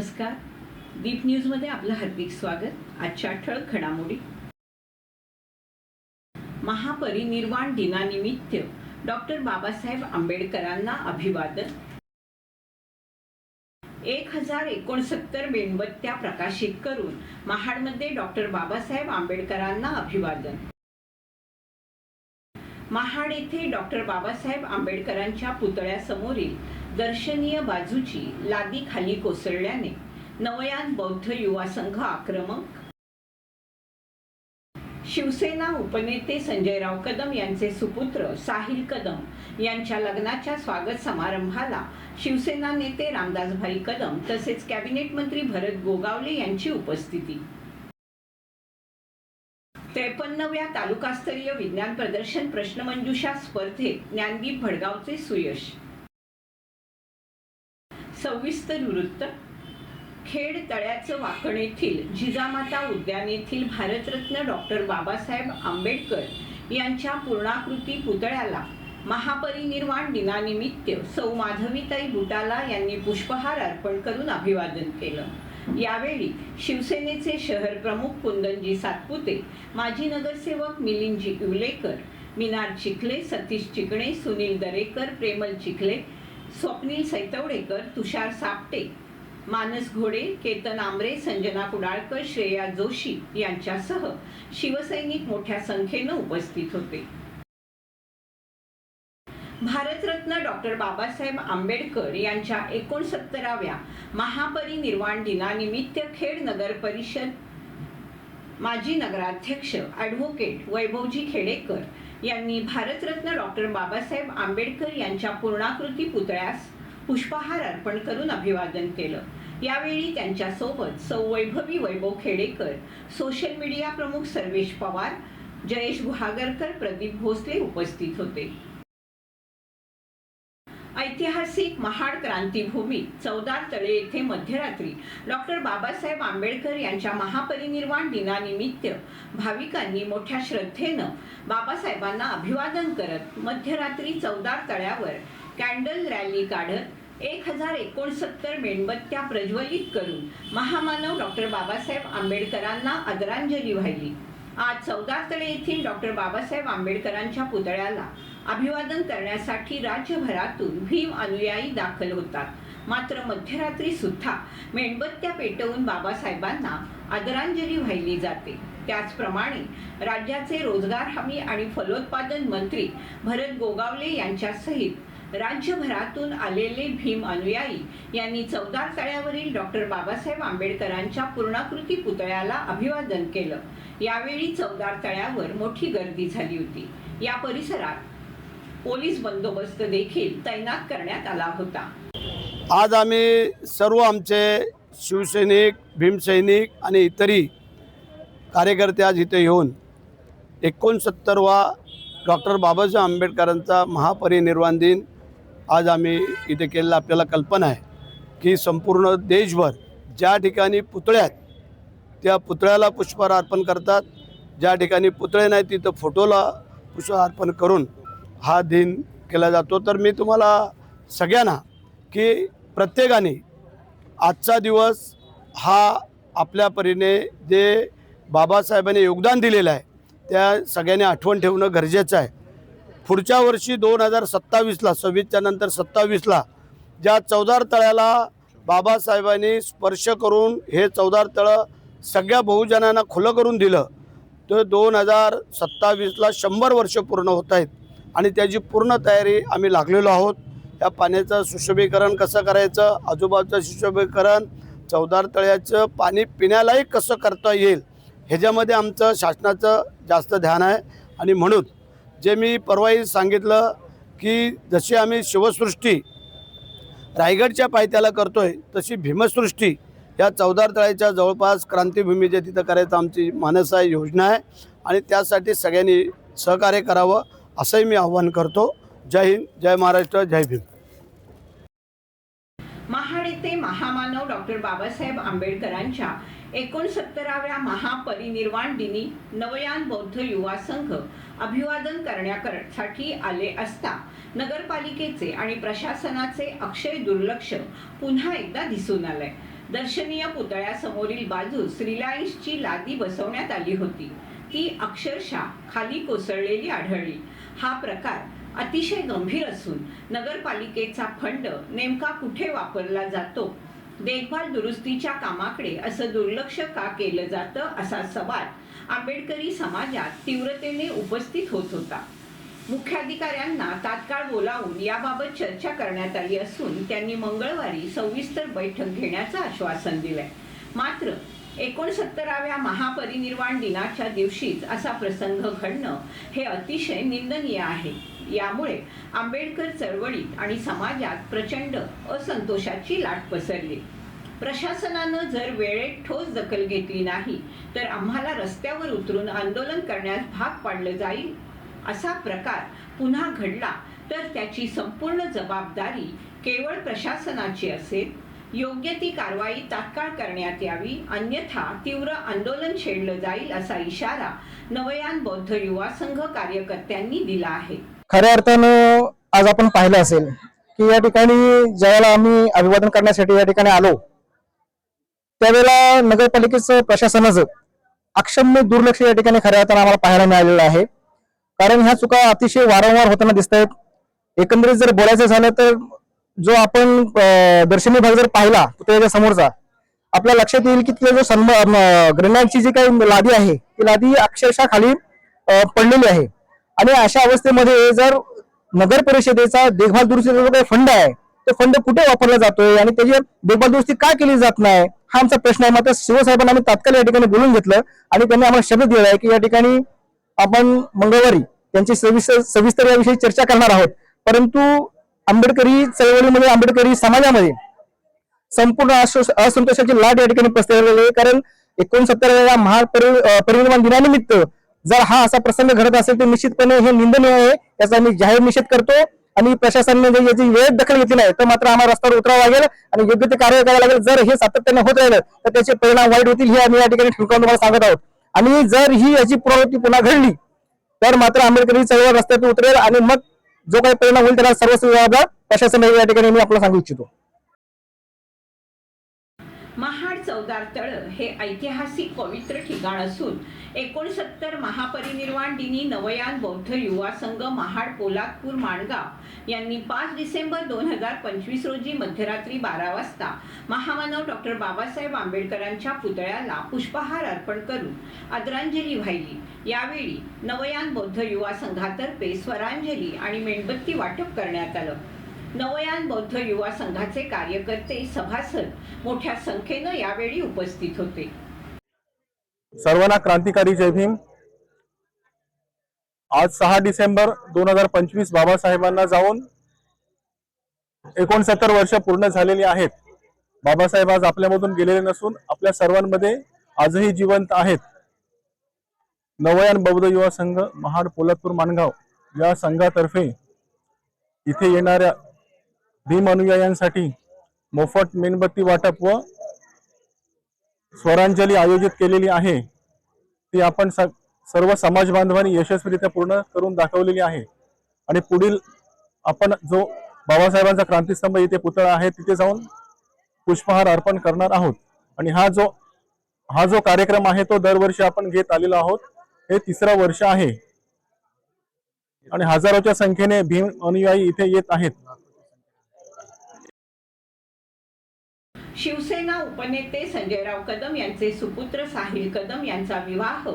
नमस्कार. दीप न्यूजमध्ये आपलं हार्दिक स्वागत. आजच्या ठळक घडामोडी. महापरिनिर्वाण दिनानिमित्त डॉक्टर बाबासाहेब आंबेडकरांना अभिवादन. एक हजार एकोणसत्तर मेणबत्त्या प्रकाशित करून महाडमध्ये डॉक्टर बाबासाहेब आंबेडकरांना अभिवादन. महाड येथे डॉक्टर बाबासाहेब आंबेडकरांच्या पुतळ्यासमोरील दर्शनीय बाजूची लादी खाली कोसळल्याने नवयान बौद्ध युवा संघ आक्रमक. शिवसेना उपनेते संजयराव कदम यांचे सुपुत्र साहिल कदम यांच्या लग्नाच्या स्वागत समारंभाला शिवसेना नेते रामदासभाई कदम तसेच कॅबिनेट मंत्री भरत गोगावले यांची उपस्थिती. त्रेपन्नव्या तालुकास्तरीय विज्ञान प्रदर्शन प्रश्नमंजुषा स्पर्धेत ज्ञानदीप भडगावचे सुयश. सविस्तर वृत्त. खेड तळ्याचं वाकण येथील जिजामाता उद्यान येथील भारतरत्न डॉक्टर बाबासाहेब आंबेडकर यांच्या पूर्णाकृती पुतळ्याला महापरिनिर्वाण दिनानिमित्त सौ माधवीताई बुटाला यांनी पुष्पहार अर्पण करून अभिवादन केलं. यावेळी शिवसेनेचे शहर प्रमुख कुंदनजी सातपुते माजी नगरसेवक मिलिंदजी इवलेकर मिनार चिखले सतीश चिकणे सुनील दरेकर प्रेमल चिखले स्वप्नील सैतवडेकर तुषार सापटे मानस घोडे केतन आमरे संजना कुडाळकर श्रेया जोशी यांच्यासह शिवसैनिक मोठ्या संख्येनं उपस्थित होते. भारतरत्न डॉक्टर बाबासाहेब आंबेडकर यांच्या एकोणसत्तराव्या महापरिनिर्वाण दिनानिमित्त खेड नगर परिषद माजी नगराध्यक्ष ॲडव्होकेट वैभवजी खेडेकर यांनी भारतरत्न डॉक्टर बाबासाहेब आंबेडकर यांच्या पूर्णाकृती पुतळ्यास पुष्पहार अर्पण करून अभिवादन केलं. यावेळी त्यांच्यासोबत सौ वैभवी वैभव खेडेकर सोशल मीडिया प्रमुख सर्वेश पवार जयेश गुहागरकर प्रदीप भोसले उपस्थित होते. ऐतिहासिक महाड क्रांतीभूमी चौदार तळे येथे मध्यरात्री. डॉक्टर बाबासाहेब आंबेडकर यांच्या महापरिनिर्वाण दिनानिमित्त भाविकांनी मोठ्या श्रद्धेनं बाबासाहेबांना अभिवादन करत मध्यरात्री चौदार तळ्यावर कॅन्डल रॅली काढत एक हजार एकोणसत्तर मेणबत्त्या प्रज्वलित करून महामानव डॉक्टर बाबासाहेब आंबेडकरांना आदरांजली वाहिली. आज चौदार तळे येथील डॉक्टर बाबासाहेब आंबेडकरांच्या पुतळ्याला अभिवादन करण्यासाठी राज्यभरातून भीम अनुयायी दाखल होतात. मात्र मध्यरात्री सुद्धा मेणबत्त्या पेटवून बाबासाहेबांना आदरांजली वाहिली जाते. त्याचप्रमाणे राज्याचे रोजगार हमी आणि फलोत्पादन मंत्री भरत गोगावले यांच्यासहित राज्यभरातून आलेले भीम अनुयायी यांनी चौदार तळ्यावरील डॉक्टर बाबासाहेब आंबेडकरांच्या पूर्णाकृती पुतळ्याला अभिवादन केलं. यावेळी चौदार तळ्यावर मोठी गर्दी झाली होती. या परिसरात पोलीस बंदोबस्त देखील तैनात करण्यात आला होता. आज आम्ही सर्व आमचे शिवसैनिक भीमसैनिक आणि इतरही कार्यकर्ते आज इथे येऊन एकोणसत्तरवा डॉक्टर बाबासाहेब आंबेडकरांचा महापरिनिर्वाण दिन आज आम्ही इथे केलेला आपल्याला कल्पना आहे की संपूर्ण देशभर ज्या ठिकाणी पुतळे आहेत त्या पुतळ्याला पुष्पहार अर्पण करतात. ज्या ठिकाणी पुतळे नाही तिथं फोटोला पुष्प अर्पण करून हा दिन केला जातो. तर मी तुम्हाला सगळ्यांना की प्रत्येकाने आजचा दिवस हा आपल्या परीने जे बाबासाहेबांनी योगदान दिलेलं आहे त्या सगळ्यांनी आठवण ठेवणं गरजेचं आहे. पुढच्या वर्षी दोन हजार सत्तावीसला सव्वीसच्या नंतर सत्तावीसला ज्या चौदार तळ्याला बाबासाहेबांनी स्पर्श करून हे चौदार तळं सगळ्या बहुजनांना खुलं करून दिलं तर दोन हजार सत्तावीसला शंभर वर्ष पूर्ण होत आहेत. आणि त्याची पूर्ण तयारी आम्ही लागलेलो आहोत. या पाण्याचं सुशोभीकरण कसं करायचं? आजूबाजूचं सुशोभीकरण चौदार तळ्याचं पाणी पिण्यालाही कसं करता येईल? ह्याच्यामध्ये आमचं शासनाचं जास्त ध्यान आहे. आणि म्हणून जे मी परवाही सांगितलं की जशी आम्ही शिवसृष्टी रायगडच्या पायथ्याला करतो आहे तशी भीमसृष्टी या चौदार तळ्याच्या जवळपास क्रांतीभूमी जे तिथं करायचं आमची मानस आहे योजना आहे. आणि त्यासाठी सगळ्यांनी सहकार्य करावं. असंही मी आव्हान करतो. जय हिंद जय महाराष्ट्र जय भीम. महाड येथे महामानव डॉक्टर बाबासाहेब आंबेडकरांच्या एकोणसत्तराव्या महापरिनिर्वाण दिनी नवयान बौद्ध युवा संघ अभिवादन करण्यासाठी आले असता नगरपालिकेचे आणि प्रशासनाचे अक्षय दुर्लक्ष पुन्हा एकदा दिसून आलंय. दर्शनीय पुतळ्यासमोरील बाजूस रिलायन्सची लादी बसवण्यात आली होती. ती अक्षरशः खाली कोसळलेली आढळली. हा प्रकार अतिशय गंभीर असून नगरपालिकेचा फंड नेमका कुठे वापरला जातो? देखभाल दुरुस्तीच्या कामाकडे असं दुर्लक्ष का केलं जातं असा सवाल आंबेडकरी समाजात तीव्रतेने उपस्थित होत होता. मुख्याधिकाऱ्यांना तात्काळ बोलावून याबाबत चर्चा करण्यात आली असून त्यांनी मंगळवारी सविस्तर बैठक घेण्याचं आश्वासन दिलंय. मात्र एकोणसत्तराव्या महापरिनिर्वाण दिनाच्या दिवशीच असा प्रसंग घडणं हे अतिशय निंदनीय आहे. यामुळे आंबेडकर चळवळीत आणि समाजात प्रचंड असंतोषाची लाट पसरली. प्रशासनानं जर वेळेत ठोस दखल घेतली नाही तर आम्हाला रस्त्यावर उतरून आंदोलन करण्यास भाग पाडलं जाईल? असा प्रकार पुन्हा घडला तर त्याची संपूर्ण जबाबदारी केवळ प्रशासनाची असेल? योग्य ती कारवाई तात्काळ करण्यात यावी अन्यथा तीव्र आंदोलन छेडलं जाईल असा इशारा नवयान बौद्ध युवा संघ कार्यकर्त्यांनी दिला आहे. खऱ्या अर्थानं आज आपण पाहिलं असेल की या ठिकाणी ज्यावेळेला आम्ही अभिवादन करण्यासाठी या ठिकाणी आलो त्यावेळेला नगरपालिकेचं प्रशासनाचं अक्षम्य दुर्लक्ष या ठिकाणी खऱ्या अर्थानं आम्हाला पाहायला मिळालेलं आहे. कारण ह्या चुका अतिशय वारंवार होताना दिसत आहेत एकंदरीत जर बोलायचं झालं तर जो आपण दर्शनी भाग जर पाहिला पुतळ्याच्या समोरचा आपल्या लक्षात येईल की तिथे जो सन्म ग्रेनाईटची जी काही लादी आहे ती लादी अक्षरशः खाली पडलेली आहे. आणि अशा अवस्थेमध्ये जर नगर परिषदेचा देखभाल दुरुस्तीचा जो काही फंड आहे तो फंड कुठे वापरला जातोय आणि त्याची देखभाल दुरुस्ती का केली जात नाही हा आमचा प्रश्न आहे. मात्र शिवसाहेबांना आम्ही तात्काळ या ठिकाणी बोलून घेतलं आणि त्यांनी आम्हाला शब्द दिला आहे की या ठिकाणी आपण मंगळवारी त्यांची सविस्तर सविस्तर याविषयी चर्चा करणार आहोत. परंतु आंबेडकरी चळवळीमध्ये आंबेडकरी समाजामध्ये संपूर्ण असंतोषाची लाट या ठिकाणी पसरलेली आहे. कारण एकोणसत्तराव्या महापरिनिर्वाण दिनानिमित्त जर हा असा प्रसंग घडत असेल तर निश्चितपणे हे निंदनीय आहे. याचा मी जाहीर निषेध करतो आणि प्रशासनाने जर याची वेळ दखल घेतली नाही तर मात्र आम्हाला रस्त्यावर उतरावं लागेल आणि योग्य ते कार्य करावं लागेल. जर हे सातत्याने होत राहिलं तर त्याचे परिणाम वाईट होतील हे आम्ही या ठिकाणी ठिकाण तुम्हाला सांगत आहोत. आणि जर ही याची पुनरावृत्ती पुन्हा घडली तर मात्र आंबेडकरी चळवळ रस्त्यातून उतरेल आणि मग जो काही परिणाम होईल त्याला सर्वस्व जबाबदार प्रशासन या ठिकाणी मी आपल्याला सांगू इच्छितो. महाड चौदार तळ हे ऐतिहासिक पवित्र ठिकाण असून एकोणसत्तर महापरिनिर्वाण दिनी नवयान बौद्ध युवा संघ महाड पोलादपूर माणगाव यांनी पाच डिसेंबर दोन हजार पंचवीस रोजी मध्यरात्री बारा वाजता महामानव डॉक्टर बाबासाहेब आंबेडकरांच्या पुतळ्याला पुष्पहार अर्पण करून आदरांजली वाहिली. यावेळी नवयान बौद्ध युवा संघातर्फे स्वरांजली आणि मेणबत्ती वाटप करण्यात आलं. नवयान बौद्ध युवा संघाचे कार्यकर्ते सभासद मोठ्या संख्येनं यावेळी उपस्थित होते. सर्वांना क्रांतिकारी जय भीम. आज सहा डिसेंबर दोन हजार पंचवीस बाबासाहेबांना जाऊन एकोणसत्तर वर्ष पूर्ण झालेली आहेत. बाबासाहेब आज आपल्यामधून गेलेले नसून आपल्या सर्वांमध्ये आजही जिवंत आहेत. नवयान बौद्ध युवा संघ महाड पोलादपूर माणगाव या संघातर्फे इथे येणाऱ्या भीम अनुयायांसाठी मोफत मेणबत्ती वाटप व स्वरांजली आयोजित केलेली आहे. ती आपण स- सर्व समाज बांधवांनी यशस्वीरित्या पूर्ण करून दाखवलेली आहे. आणि पुढील आपण जो बाबासाहेबांचा क्रांतीस्तंभ इथे पुतळा आहे तिथे जाऊन पुष्पहार अर्पण करणार आहोत. आणि हा जो हा जो कार्यक्रम आहे तो दरवर्षी आपण घेत आलेलो आहोत. हे तिसरं वर्ष आहे. आणि हजारोच्या संख्येने भीम अनुयायी इथे येत आहेत. शिवसेना उपनेते संजयराव कदम यांचे सुपुत्र साहिल कदम यांचा विवाह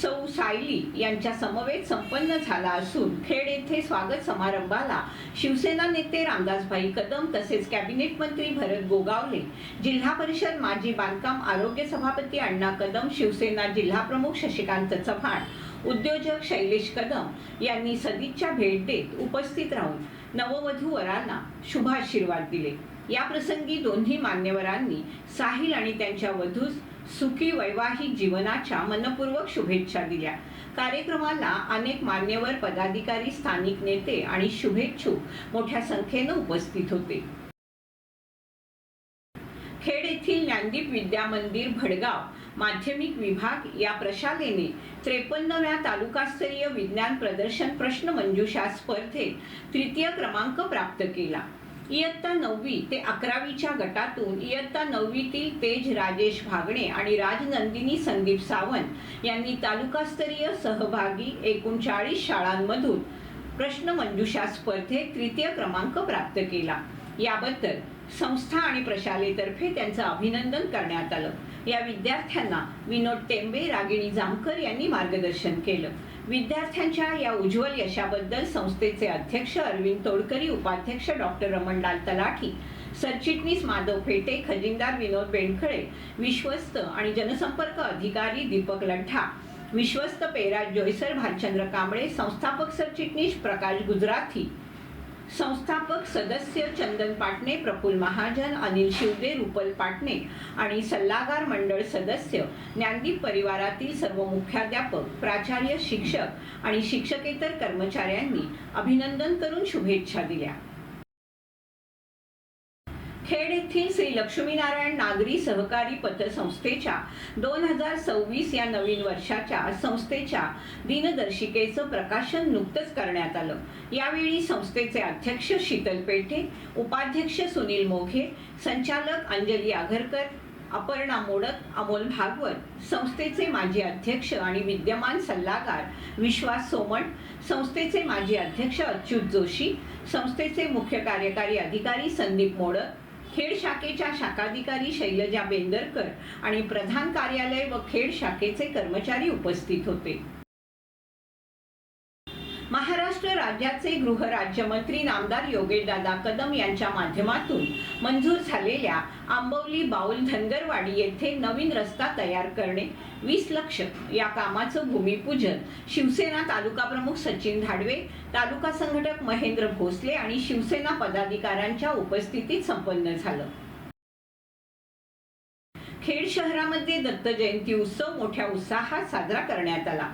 सौ सायली यांच्या समवेत संपन्न झाला असून खेड येथे स्वागत समारंभाला शिवसेना नेते रामदासभाई कदम तसेच कॅबिनेट मंत्री भरत गोगावले जिल्हा परिषद माजी बांधकाम आरोग्य सभापती अण्णा कदम शिवसेना जिल्हा प्रमुख शशिकांत चव्हाण उद्योजक शैलेश कदम यांनी सदिच्छा भेट देत उपस्थित राहून नववधू वरांना शुभाशीर्वाद दिले. या प्रसंगी दोन्ही मान्यवरांनी साहिल आणि त्यांच्या वधूस सुखी वैवाहिक जीवनाच्या मनपूर्वक शुभेच्छा दिल्या. कार्यक्रमाला अनेक मान्यवर पदाधिकारी स्थानिक नेते आणि शुभेच्छुक मोठ्या संख्येनं उपस्थित होते. खेड येथील ज्ञानदीप विद्या मंदिर भडगाव माध्यमिक विभाग या प्रशालेने त्रेपन्नव्या तालुकास्तरीय विज्ञान प्रदर्शन प्रश्न मंजुषा स्पर्धेत तृतीय क्रमांक प्राप्त केला. इयत्ता नववी ते अकरावीच्या गटातून इयत्ता नववीतील तेज राजेश भागणे आणि राजनंदिनी संदीप सावंत यांनी तालुकास्तरीय सहभागी एकूण चाळीस शाळांमधून प्रश्नमंजुषा स्पर्धेत तृतीय क्रमांक प्राप्त केला. याबद्दल संस्था आणि प्रशालेतर्फे त्यांचं अभिनंदन करण्यात आलं. या विद्यार्थ्यांना विनोद टेंबे रागिणी जामकर यांनी मार्गदर्शन केलं. विद्यार्थ्यांच्या या उज्ज्वल यशाबद्दल संस्थेचे अध्यक्ष अरविंद तोडकरी उपाध्यक्ष डॉक्टर रमणलाल तलाठी सरचिटणीस माधव फेटे खजिनदार विनोद बेणखळे विश्वस्त आणि जनसंपर्क अधिकारी दीपक लठ्ठा विश्वस्त पेराज जोयसर भालचंद्र कांबळे संस्थापक सरचिटणीस प्रकाश गुजराथी संस्थापक सदस्य चंदन पाटणे प्रफुल महाजन अनिल शिवदे रुपल पाटणे आणि सल्लागार मंडळ सदस्य ज्ञानदीप परिवारातील सर्व मुख्याध्यापक प्राचार्य शिक्षक आणि शिक्षकेतर कर्मचाऱ्यांनी अभिनंदन करून शुभेच्छा दिल्या. खेड येथील श्री लक्ष्मीनारायण नागरी सहकारी पतसंस्थेच्या दोन हजार सव्वीस या नवीन वर्षाच्या संस्थेच्या दिनदर्शिकेचं प्रकाशन नुकतंच करण्यात आलं. यावेळी संस्थेचे अध्यक्ष शीतल पेठे उपाध्यक्ष सुनील मोघे संचालक अंजली आघरकर अपर्णा मोडक अमोल भागवत संस्थेचे माजी अध्यक्ष आणि विद्यमान सल्लागार विश्वास सोमण संस्थेचे माजी अध्यक्ष अच्युत जोशी संस्थेचे मुख्य कार्यकारी अधिकारी संदीप मोडक खेड शाखेच्या शाखाधिकारी शैलजा बेंदरकर आणि प्रधान कार्यालय व खेड शाखेचे कर्मचारी उपस्थित होते. महाराष्ट्र राज्याचे गृहराज्यमंत्री नामदार योगेशदादा कदम यांच्या माध्यमातून मंजूर झालेल्या आंबवली बाऊल धनगरवाडी येथे नवीन रस्ता तयार करणे वीस लक्ष या कामाचं भूमिपूजन शिवसेना तालुका प्रमुख सचिन धाडवे तालुका संघटक महेंद्र भोसले आणि शिवसेना पदाधिकाऱ्यांच्या उपस्थितीत संपन्न झालं. खेड शहरामध्ये दत्त जयंती उत्सव मोठ्या उत्साहात साजरा करण्यात आला.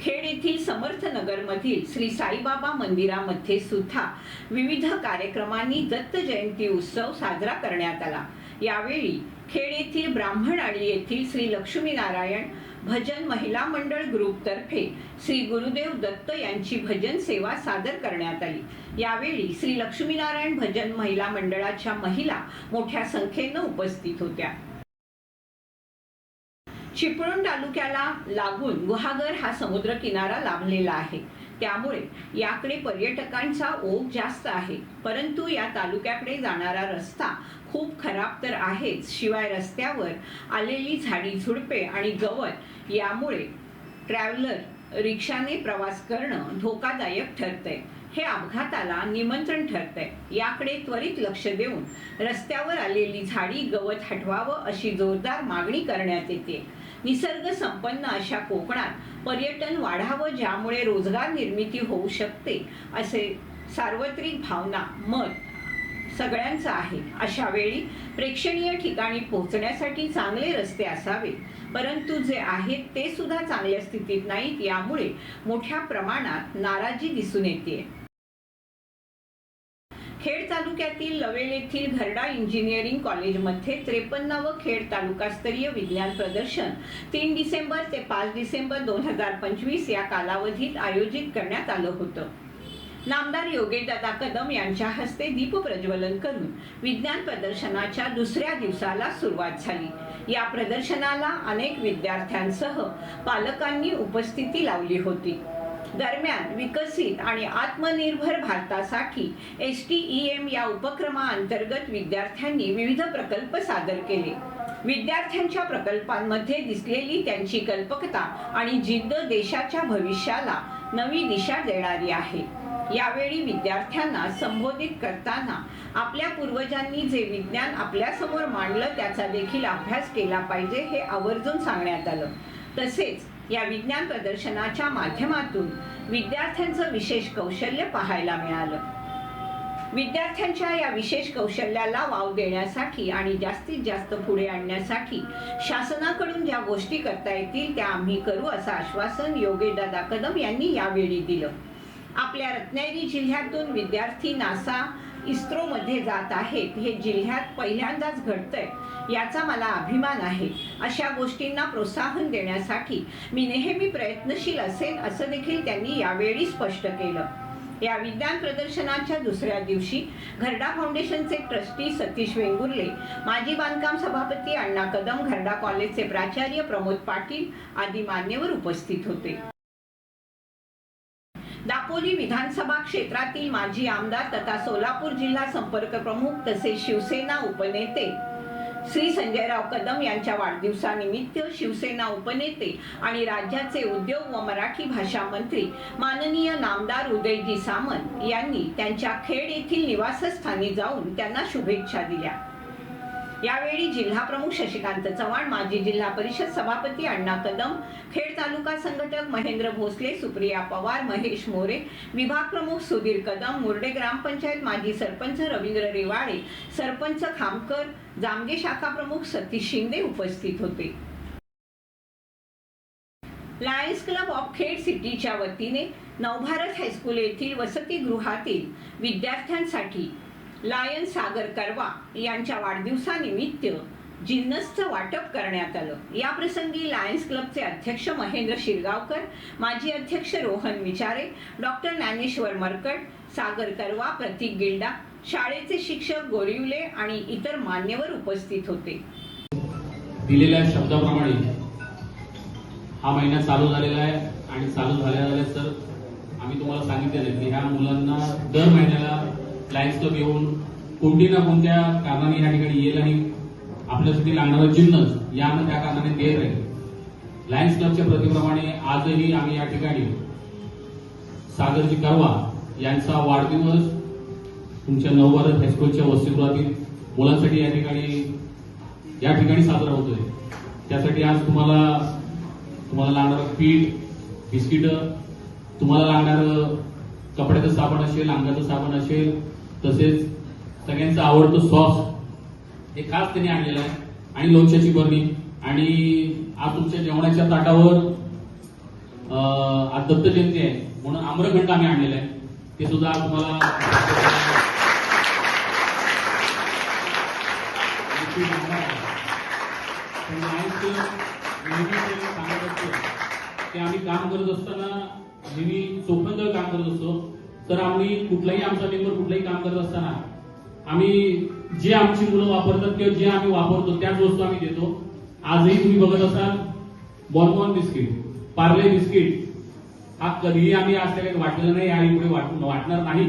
खेड येथील समर्थनगरमधील श्री साईबाबा मंदिरामध्ये सुद्धा विविध कार्यक्रमांनी दत्त जयंती उत्सव साजरा करण्यात आला. यावेळी खेड येथील ब्राह्मणआळी येथील श्री लक्ष्मीनारायण भजन महिला मंडळ ग्रुपतर्फे श्री गुरुदेव दत्त यांची भजन सेवा सादर करण्यात आली. यावेळी श्री लक्ष्मीनारायण भजन महिला मंडळाच्या महिला मोठ्या संख्येनं उपस्थित होत्या. चिपळूण तालुक्याला लागून गुहागर हा समुद्र किनारा लाभलेला आहे. त्यामुळे याकडे पर्यटकांचा ओघ जास्त आहे. परंतु या तालुक्याकडे जाणारा रस्ता खूप खराब तर आहेच. शिवाय रस्त्यावर आलेली झाडी झुडपे आणि गवत यामुळे ट्रॅव्हलर रिक्षाने प्रवास करणं धोकादायक ठरतंय. हे अपघाताला निमंत्रण ठरतंय. याकडे त्वरित लक्ष देऊन रस्त्यावर आलेली झाडी गवत हटवावं अशी जोरदार मागणी करण्यात येते. निसर्ग संपन्न अशा कोकणात पर्यटन वाढावं ज्यामुळे रोजगार निर्मिती होऊ शकते असे सार्वत्रिक भावना मत सगळ्यांचं आहे. अशा वेळी प्रेक्षणीय ठिकाणी पोहोचण्यासाठी चांगले रस्ते असावे. परंतु जे आहेत ते सुद्धा चांगल्या स्थितीत नाहीत यामुळे मोठ्या प्रमाणात नाराजी दिसून येते खेड तालुक्यातील लवेल येथील घरडा इंजिनिअरिंग कॉलेजमध्ये त्रेपन्नावं खेड तालुकास्तरीय विज्ञान प्रदर्शन तीन डिसेंबर ते पाच डिसेंबर दोन हजार पंचवीस या कालावधीत आयोजित करण्यात आलं होतं. नामदार योगेशदादा कदम यांच्या हस्ते दीप प्रज्वलन करून विज्ञान प्रदर्शनाच्या दुसऱ्या दिवसाला सुरुवात झाली. या प्रदर्शनाला अनेक विद्यार्थ्यांसह पालकांनी उपस्थिती लावली होती. दरम्यान विकसित आणि आत्मनिर्भर भारतासाठी एस टी ई एम या उपक्रमाअंतर्गत विद्यार्थ्यांनी विविध प्रकल्प सादर केले. विद्यार्थ्यांच्या प्रकल्पांमध्ये दिसलेली त्यांची कल्पकता आणि जिद्द देशाच्या भविष्याला नवी दिशा देणारी आहे. यावेळी विद्यार्थ्यांना संबोधित करताना आपल्या पूर्वजांनी जे विज्ञान आपल्यासमोर मांडलं त्याचा देखील अभ्यास केला पाहिजे हे आवर्जून सांगण्यात आलं. तसेच या विज्ञान प्रदर्शनाच्या माध्यमातून विद्यार्थ्यांचं विशेष कौशल्य पाहायला मिळालं. विद्यार्थ्यांच्या या विशेष कौशल्याला वाव देण्यासाठी आणि जास्तीत जास्त पुढे आणण्यासाठी शासनाकडून ज्या गोष्टी करता येतील त्या आम्ही करू असं आश्वासन योगेशदादा कदम यांनी यावेळी दिलं. आपल्या रत्नागिरी जिल्ह्यातून विद्यार्थी नासा इस्रोमध्ये जात आहेत. हे जिल्ह्यात पहिल्यांदाच घडतंय. याचा मला अभिमान आहे. अशा गोष्टींना प्रोत्साहन देण्यासाठी मी नेहमी प्रयत्नशील असेन असं देखील त्यांनी यावेळी स्पष्ट केलं. या विज्ञान प्रदर्शनाच्या दुसऱ्या दिवशी घरडा फाउंडेशनचे ट्रस्टी सतीश वेंगुर्ले माजी बांधकाम सभापती अण्णा कदम घरडा कॉलेजचे प्राचार्य प्रमोद पाटील आदी मान्यवर उपस्थित होते. दापोली विधानसभा क्षेत्रातील माजी आमदार तथा सोलापूर जिल्हा संपर्क प्रमुख तसेच शिवसेना उपनेते श्री संजयराव कदम यांच्या वाढदिवसानिमित्त शिवसेना उपनेते आणि राज्याचे उद्योग व मराठी भाषा मंत्री माननीय नामदार उदयजी सामंत यांनी त्यांच्या खेड येथील निवासस्थानी जाऊन त्यांना शुभेच्छा दिल्या. यावेळी जिल्हा प्रमुख शशिकांत चव्हाण माजी जिल्हा परिषद सभापती अण्णा कदम खेड तालुका संघटक महेंद्र भोसले सुप्रिया पवार महेश मोरे विभाग प्रमुख सुधीर कदम मुर्डे ग्रामपंचायत माजी सरपंच रवींद्र रेवाळे सरपंच खामकर जामगे शाखा प्रमुख सतीश शिंदे उपस्थित होते. लायन्स क्लब ऑफ खेड सिटीच्या वतीने नवभारत हायस्कूल येथील वसतिगृहातील विद्यार्थ्यांसाठी लायन सागर करवा यांच्या वाढदिवसानिमित्त जिन्नसचं वाटप करण्यात आलं. या प्रसंगी लायन्स क्लबचे अध्यक्ष महेंद्र शिरगावकर माजी अध्यक्ष रोहन विचारे डॉक्टर ज्ञानेश्वर मरकट सागर करवा प्रतीक गिल्डा शाळेचे शिक्षक गोरिवले आणि इतर मान्यवर उपस्थित होते. दिलेल्या शब्दाप्रमाणे हा महिना चालू झालेला आहे आणि चालू झाल्या झाल्या सर आम्ही तुम्हाला सांगितलेलं की ह्या मुलांना दर महिन्याला लायन्स क्लब येऊन कोणती ना कोणत्या कारणाने या ठिकाणी येईल आणि आपल्यासाठी लागणारं जिन्नस या त्या कारणाने देत राहील. लायन्स क्लबच्या प्रतिप्रमाणे आजही आम्ही या ठिकाणी सागरजी करवा यांचा वाढदिवस तुमच्या नवभारत हायस्कूलच्या वसतिगृहातील मुलांसाठी या ठिकाणी या ठिकाणी साजरा होतोय. त्यासाठी आज तुम्हाला तुम्हाला लागणारं पीठ बिस्किट तुम्हाला लागणारं कपड्याचं साबण असेल अंगाचं साबण असेल तसेच सगळ्यांचं आवडतं सॉस हे खास त्यांनी आणलेलं आहे. आणि लोणच्याची बर्नी आणि आज तुमच्या जेवणाच्या ताटावर आज दत्त जयंती आहे. म्हणून आम्रखंड आम्ही आणलेलं आहे. ते सुद्धा आज तुम्हाला ते सांगत असतो. की आम्ही काम करत असताना नेहमी चोखंदळ काम करत असतो. तर आम्ही कुठलाही आमचा मेंबर कुठलंही काम करत असताना आम्ही जे आमची मुलं वापरतात किंवा जे आम्ही वापरतो त्याच वस्तू आम्ही देतो. आजही तुम्ही बघत असाल बॉर्बॉन बिस्किट पार्ले बिस्किट हा कधीही आम्ही आज काही वाटलेला नाही आणि पुढे वाटणार नाही.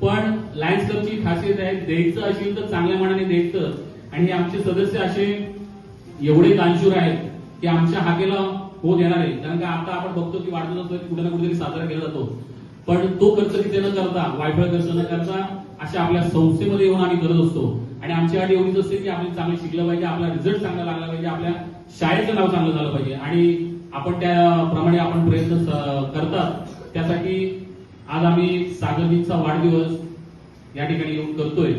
पण लायन्स क्लबची खासियत आहे द्यायचं असेल तर चांगल्या मनाने द्यायचं. आणि हे आमचे सदस्य असे एवढे दानशूर आहेत की आमच्या हाकेला हो देणार. आहे कारण का आता आपण बघतो की वाढदिवस कुठे ना कुठेतरी साजरा केला जातो. पण तो खर्च तिथे न करता वायफळ खर्च न करता अशा आपल्या संस्थेमध्ये येऊन आम्ही करत असतो. आणि आमची अट एवढीच असते की आपण चांगलं शिकलं पाहिजे आपला रिझल्ट चांगला लागला पाहिजे आपल्या शाळेचं नाव चांगलं झालं पाहिजे. आणि आपण त्याप्रमाणे आपण प्रयत्न करतात. त्यासाठी आज आम्ही सागरजींचा वाढदिवस या ठिकाणी येऊन करतोय.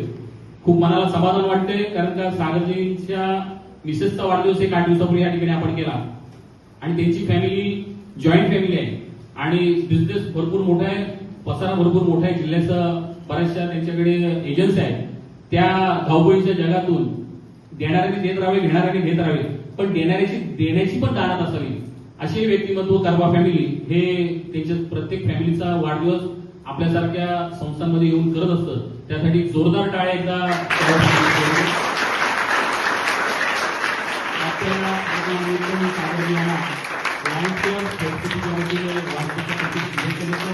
खूप मनाला समाधान वाटतंय कारण का सागरजींच्या मिसेसचा वाढदिवस एक आठ दिवसापूर्वी या ठिकाणी आपण केला. आणि त्यांची फॅमिली जॉईंट फॅमिली आहे. आणि बिझनेस भरपूर मोठा आहे. पसारा भरपूर मोठा आहे. जिल्ह्याचा बऱ्याचशा त्यांच्याकडे एजन्सी आहेत. त्या धावपळीच्या जगातून देणाऱ्याने देत राहावे घेणाऱ्याने घेत राहावे. पण देणाऱ्याची देण्याची पण दारात असावी. असे व्यक्तिमत्व करवा फॅमिली हे त्यांच्या प्रत्येक फॅमिलीचा वाढदिवस आपल्यासारख्या संस्थांमध्ये येऊन करत असतं. त्यासाठी जोरदार टाळ्या एकदा आपल्याला आपल्या वतीने शुभेच्छा देतो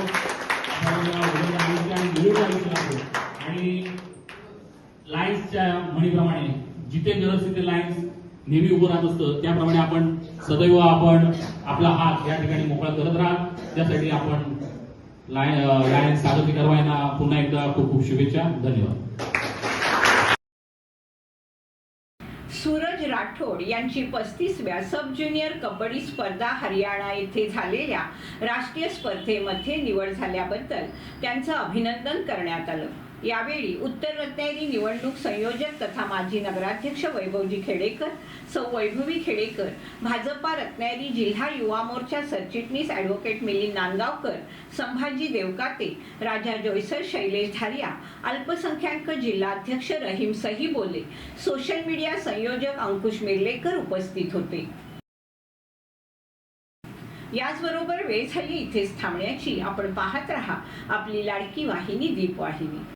आणि आणि लायन्सच्या म्हणीप्रमाणे जिथे गरज तिथे लायन्स नेहमी उभं राहत असतं. त्याप्रमाणे आपण सदैव आपण आपला हात या ठिकाणी मोकळा करत राहा त्यासाठी आपण लायन्स सागती करवा पुन्हा एकदा खूप खूप शुभेच्छा. धन्यवाद. सूरज राठोड यांची पस्तीसव्या सब ज्युनियर कबड्डी स्पर्धा हरियाणा येथे झालेल्या राष्ट्रीय स्पर्धेमध्ये निवड झाल्याबद्दल त्यांचं अभिनंदन करण्यात आलं. यावेळी उत्तर रत्नागिरी निवडणूक संयोजक तथा माजी नगराध्यक्ष वैभवजी खेडेकर सौ वैभवी खेडेकर भाजपा रत्नागिरी जिल्हा युवा मोर्चा सरचिटणीस ॲडव्होकेट मिलिंद नांदगावकर संभाजी देवकाते राजा जोयसर शैलेश धारिया अल्पसंख्याक जिल्हाध्यक्ष रहीम सही बोले. सोशल मीडिया संयोजक अंकुश मिर्लेकर उपस्थित होते. याचबरोबर वेळ झाली इथेच थांबण्याची आपण पाहत रहा. आपली लाडकी वाहिनी दीपवाहिनी.